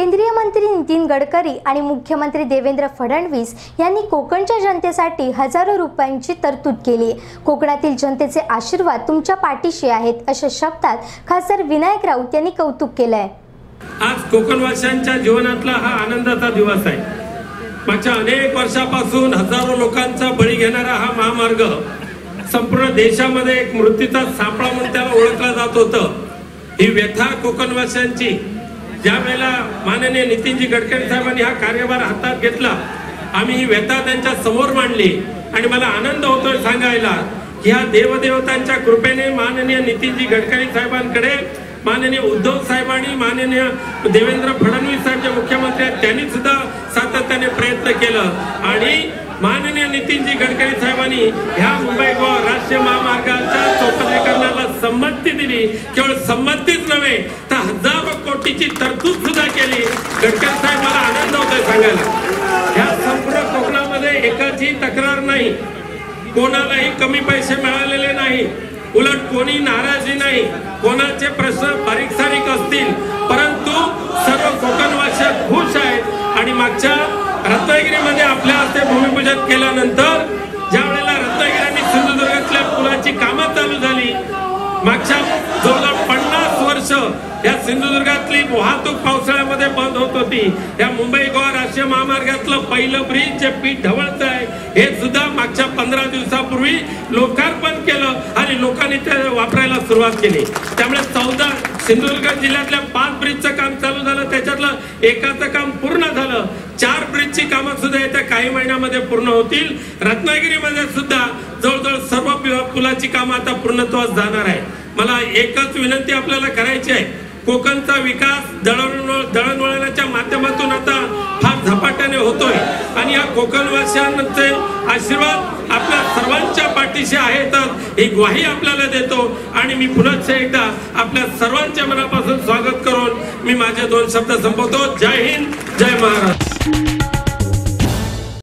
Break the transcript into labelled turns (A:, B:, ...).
A: केंद्रीय मंत्री नितीन गडकरी आणि मुख्यमंत्री देवेंद्र फडणवीस यांनी कोकणच्या जनतेसाठी हजारो रुपयांची तरतूद केली. कोकणातील जनतेचे आशीर्वाद तुमच्या पाठीशी आहेत अशा शब्दात खासदार विनायक राऊत यांनी कौतुक केलंय.
B: आज कोकणवासियांच्या जीवनातला हा आनंदाचा दिवस आहे. मागच्या अनेक वर्षापासून हजारो लोकांचा बळी घेणारा हा महामार्ग संपूर्ण देशामध्ये एक मृत्यूचा सापळा म्हणून त्याला ओळखला जात होतं. ही व्यथा कोकणवासियांची ज्या वेळेला माननीय नितीनजी गडकरी साहेबांनी हा कार्यभार हातात घेतला आम्ही ही व्यथा त्यांच्यासमोर मांडली. आणि मला आनंद होतोय सांगायला की ह्या देवदेवतांच्या कृपेने माननीय नितीनजी गडकरी साहेबांकडे माननीय उद्धव साहेबांनी माननीय देवेंद्र फडणवीस साहेब जे मुख्यमंत्री आहेत त्यांनी सुद्धा सातत्याने प्रयत्न केलं. आणि माननीय नितीनजी गडकरी साहेबांनी ह्या मुंबई गोवा राष्ट्रीय महामार्गाच्या चौपदरीकरणाला संमती दिली. केवळ संमतीच नव्हे तर हजार कोटीची तरतूद सुद्धा केली. गडकर साहेब मला आनंद होतोय सांगायला. ह्या संपूर्ण कोकणामध्ये एकाची तक्रार नाही. कोणालाही कमी पैसे मिळालेले नाही. उलट कोणी नाराजी नाही. कोणाचे प्रश्न बारीक सारीक असतील. परंतु सर्व कोकणवासी खुश आहेत. आणि मागच्या रत्नागिरीमध्ये आपल्या हस्ते भूमिपूजन केल्यानंतर ज्या वेळेला रत्नागिरी आणि सिंधुदुर्गातल्या पुलाची कामं चालू झाली मागच्या जवळजवळ पन्नास वर्ष या सिंधुदुर्गातली वाहतूक पावसाळ्यामध्ये बंद होत होती. या मुंबई गोवा राष्ट्रीय महामार्गातलं पहिलं ब्रिज जे पीठ ढवळत आहे हे सुद्धा मागच्या पंधरा दिवसापूर्वी लोकार्पण केलं आणि लोकांनी ते वापरायला सुरुवात केली. त्यामुळे चौदा सिंधुदुर्ग जिल्ह्यातल्या पाच ब्रिजचं काम चालू झालं. त्याच्यातलं एकाचं काम पूर्ण झालं. चार ब्रिजची कामं सुद्धा येत्या काही महिन्यामध्ये पूर्ण होतील. रत्नागिरीमध्ये सुद्धा जवळजवळ सर्व पुलाची कामं आता पूर्णत्वास जाणार आहे मला एकच विनंती आपल्याला करायची आहे. कोकणचा विकास दळणवळ दळणवळणाच्या माध्यमातून आता फार झपाट्याने होतोय. आणि या कोकणवासियांचे आशीर्वाद आपल्या सर्वांच्या पाठीशी आहेतच ही ग्वाही आपल्याला देतो. आणि मी पुन्हा एकदा आपल्या सर्वांच्या मनापासून स्वागत करून मी माझे दोन शब्द संपवतो. जय हिंद जय महाराष्ट्र.